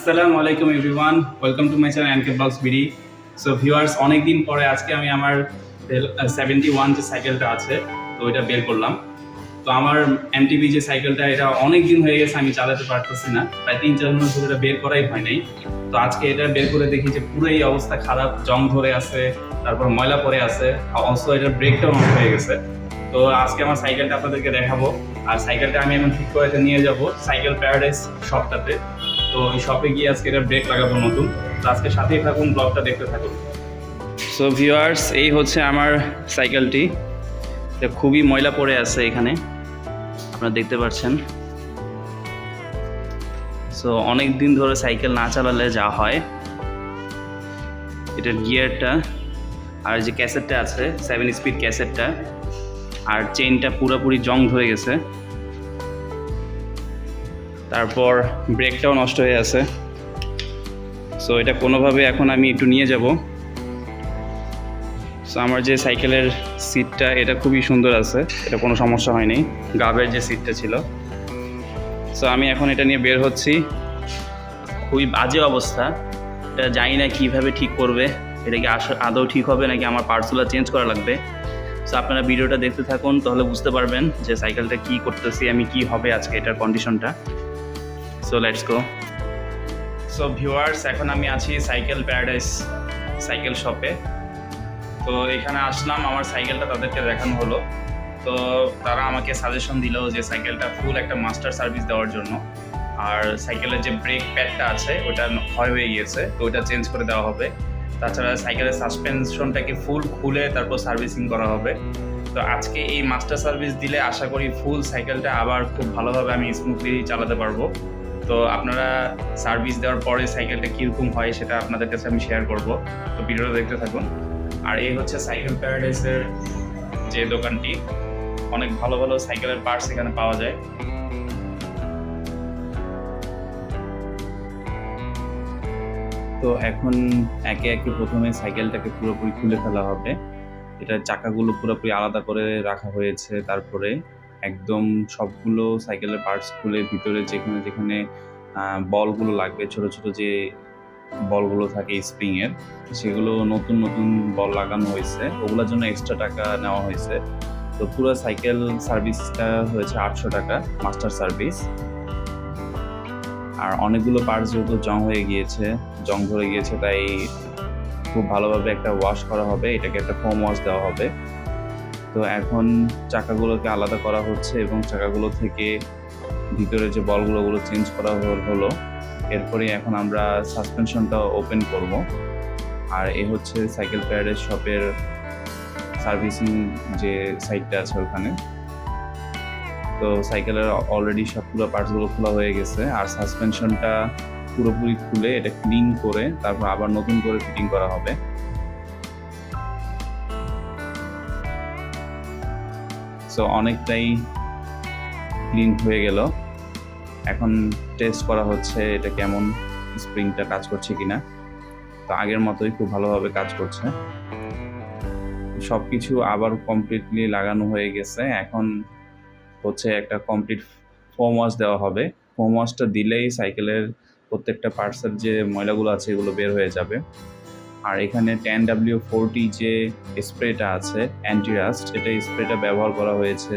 আসসালামু আলাইকুম everyone, welcome to my channel অ্যানকে box BD. So viewers অনেক দিন পরে আজকে আমি আমার সেভেন্টি ওয়ান যে সাইকেলটা আছে, তো ওইটা বের করলাম। তো আমার এমটিভি যে সাইকেলটা এটা অনেক দিন হয়ে গেছে, আমি চালাতে পারতেছি না। প্রায় তিন, চার মাস ধরে এটা বের করাই হয় নাই। তো আজকে এটা বের করে দেখি যে পুরো এই অবস্থা খারাপ, জং ধরে আছে, তারপর ময়লা পড়ে আছে অবশ্য এটার ব্রেকটাও নষ্ট হয়ে গেছে। তো আজকে আমার সাইকেলটা আপনাদেরকে দেখাবো। আর সাইকেলটা আমি এখন ঠিক করে নিয়ে যাব সাইকেল প্যারাডাইস শপটাতে তো ওই শপে গিয়ে আজকে এটা ব্রেক লাগাবো নতুন। তো আজকে সাথেই থাকুন ব্লগটা দেখতে থাকুন। সো ভিউয়ার্স এই হচ্ছে আমার সাইকেলটি খুবই ময়লা পড়ে আছে এখানে। আপনারা দেখতে পাচ্ছেন। সো অনেক দিন ধরে সাইকেল না চালালে যা হয়। এটার গিয়ারটা আর যে ক্যাসেটটা আছে সেভেন স্পিড ক্যাসেটটা আর চেইনটা পুরোপুরি জং ধরে গেছে। তারপর ব্রেকটাও নষ্ট হয়ে আছে। সো এটা কোনোভাবে এখন আমি একটু নিয়ে যাব। সো আমার যে সাইকেলের সিটটা এটা খুবই সুন্দর আছে। এটা কোনো সমস্যা হয়নি। গাবের যে সিটটা ছিল। সো আমি এখন এটা নিয়ে বের হচ্ছি। খুবই বাজে অবস্থা। এটা জানি না কীভাবে ঠিক করবে। এটা কি আদৌ ঠিক হবে নাকি আমার পার্টসগুলো চেঞ্জ করা লাগবে। সো আপনারা ভিডিওটা দেখতে থাকুন, তাহলে বুঝতে পারবেন যে সাইকেলটা কি করতেছি, আমি কি হবে আজকে এটার কন্ডিশনটা so let's go so viewers এখন আমি আছি সাইকেল প্যারাডাইস সাইকেল শপে তো এখানে আসলাম, আমার সাইকেলটা তাদেরকে দেখানো হলো। তো তারা আমাকে সাজেশন দিল যে সাইকেলটা ফুল একটা মাস্টার সার্ভিস দেওয়ার জন্য। আর সাইকেলের যে ব্রেক প্যাডটা আছে, ওটা ক্ষয় হয়ে গিয়েছে, তো ওটা চেঞ্জ করে দেওয়া হবে। তাছাড়া সাইকেলের সাসপেনশনটাকে ফুল খুলে তারপর সার্ভিসিং করা হবে। তো আজকে এই মাস্টার সার্ভিস দিলে আশা করি ফুল সাইকেলটা আবার খুব ভালোভাবে আমি স্মুথলি চালাতে পারব। তো আপনারা সার্ভিস দেওয়ার পরে সাইকেলটা কীরকম হয় সেটা আপনাদের কাছে আমি শেয়ার করব। তো ভিডিওটা দেখতে থাকুন। আর এই হচ্ছে সাইকেল প্যারাডাইসের যে দোকানটি, অনেক ভালো ভালো সাইকেলের পার্টস এখানে পাওয়া যায়। তো এখন একে একে প্রথমে সাইকেলটাকে পুরোপুরি খুলে ফেলা হবে। এটার চাকাগুলো পুরোপুরি আলাদা করে রাখা হয়েছে তারপরে একদম সবগুলো সাইকেলের পার্টস খুলে ভিতরে যেখানে যেখানে বলগুলো লাগবে, ছোট ছোট যে বলগুলো থাকে স্প্রিং এর, সেগুলো নতুন নতুন বল লাগানো হয়েছে। ওগুলোর জন্য এক্সট্রা টাকা নেওয়া হয়েছে। তো পুরো সাইকেল সার্ভিসটা হয়েছে আটশো টাকা মাস্টার সার্ভিস আর অনেকগুলো পার্টস যেহেতু জং হয়ে গিয়েছে, জং ধরে গিয়েছে, তাই খুব ভালোভাবে একটা ওয়াশ করা হবে। এটাকে একটা ফোম ওয়াশ দেওয়া হবে। তো এখন চাকাগুলোকে আলাদা করা হচ্ছে এবং চাকাগুলো থেকে ভিতরে যে বলগুলো, ওগুলো চেঞ্জ করা হল- এরপরে এখন আমরা সাসপেনশনটা ওপেন করব। আর এ হচ্ছে সাইকেল প্যারাডাইস শপের সার্ভিসিং যে সাইটটা আছে ওখানে। তো সাইকেলের অলরেডি সবগুলো পার্টসগুলো খোলা হয়ে গেছে। আর সাসপেনশনটা পুরোপুরি খুলে এটা ক্লিন করে তারপর আবার নতুন করে ফিটিং করা হবে। সো অনেকটাই ক্লিন হয়ে গেল। এখন টেস্ট করা হচ্ছে এটা কেমন স্প্রিংটা কাজ করছে কিনা। তো আগের মতোই খুব ভালোভাবে কাজ করছে। সব কিছু আবার কমপ্লিটলি লাগানো হয়ে গেছে। এখন হচ্ছে একটা কমপ্লিট ফোম ওয়াশ দেওয়া হবে। ফোম ওয়াশটা দিলেই সাইকেলের প্রত্যেকটা পার্টসের যে ময়লাগুলো আছে এগুলো বের হয়ে যাবে। আর এখানে টেন ডাব্লিউ ফোরটি যে স্প্রেটা আছে অ্যান্টিরাস্ট এটা স্প্রেটা ব্যবহার করা হয়েছে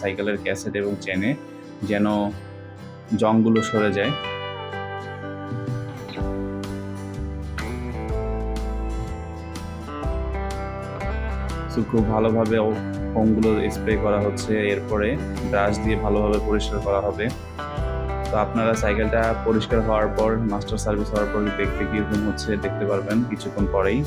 সাইকেলের ক্যাসেট এবং চেনে যেন জংগুলো সরে যায়। খুব ভালোভাবে ফোমগুলো স্প্রে করা হচ্ছে, এরপরে ব্রাশ দিয়ে ভালোভাবে পরিষ্কার করা হবে। তো আপনারা সাইকেলটা পরিষ্কার হওয়ার পর মাস্টার সার্ভিস হওয়ার পর দেখতে কীরকম হচ্ছে, দেখতে পারবেন কিছুক্ষণ পরেই।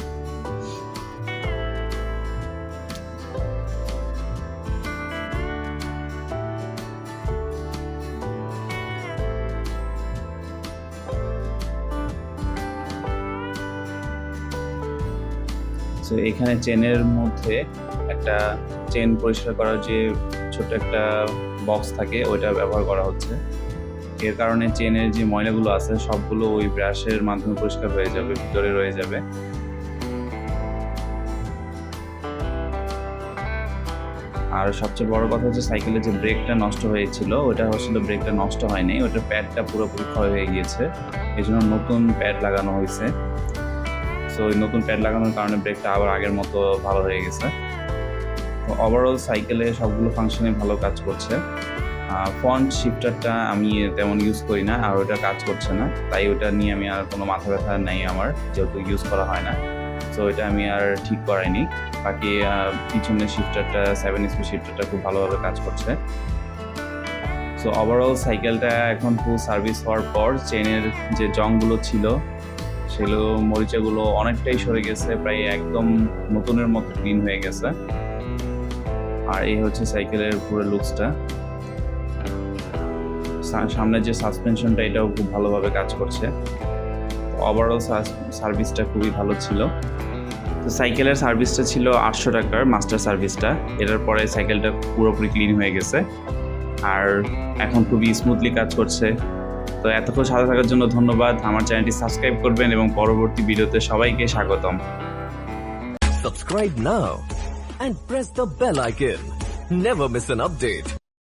তো এখানে চেনের মধ্যে একটা চেন পরিষ্কার করার যে ছোট একটা বক্স থাকে, ওইটা ব্যবহার করা হচ্ছে। এর কারণে চেনের যে ময়লাগুলো আছে, সবগুলো ওই ব্রাশের মাধ্যমে পরিষ্কার হয়ে যাবে, ভিতরে রয়ে যাবে। আর সবচেয়ে বড় কথা হচ্ছে সাইকেলের যে ব্রেকটা নষ্ট হয়েছিল, ওটা আসলে ব্রেকটা নষ্ট হয়নি, ওটার প্যাডটা পুরোপুরি ক্ষয় হয়ে গিয়েছে। এই জন্য নতুন প্যাড লাগানো হয়েছে। সো ওই নতুন প্যাড লাগানোর কারণে ব্রেকটা আবার আগের মতো ভালো হয়ে গেছে। তো ওভারঅল সাইকেলে সবগুলো ফাংশনে ভালো কাজ করছে। ফন্ট শিফটারটা আমি তেমন ইউজ করি না, আর ওটা কাজ করছে না। তাই ওটা নিয়ে আমি আর কোনো মাথা ব্যথা নেই আমার, যেহেতু ইউজ করা হয় না। সো এটা আমি আর ঠিক করাইনি। বাকি পিছনের শিফটারটা সেভেন স্পিড শিফটারটা খুব ভালোভাবে কাজ করছে। সো ওভারঅল সাইকেলটা এখন ফুল সার্ভিস হওয়ার পর চেনের যে জংগুলো ছিল, সেগুলো, মরিচাগুলো অনেকটাই সরে গেছে, প্রায় একদম নতুনের মতো ক্লিন হয়ে গেছে। আর এই হচ্ছে সাইকেলের পুরো লুকসটা সামনের যে সাসপেনশনটা এটাও খুব ভালোভাবে কাজ করছে। ওভারঅল সার্ভিসটা খুবই ভালো ছিল। তো সাইকেলের সার্ভিসটা ছিল আটশো টাকার মাস্টার সার্ভিসটা এটার পরে সাইকেলটা পুরোপুরি ক্লিন হয়ে গেছে। আর এখন খুবই স্মুথলি কাজ করছে। তো এতক্ষণ সাথে থাকার জন্য ধন্যবাদ। আমার চ্যানেলটি সাবস্ক্রাইব করবেন এবং পরবর্তী ভিডিওতে সবাইকে স্বাগতম। Subscribe now and press the bell icon. Never miss an update.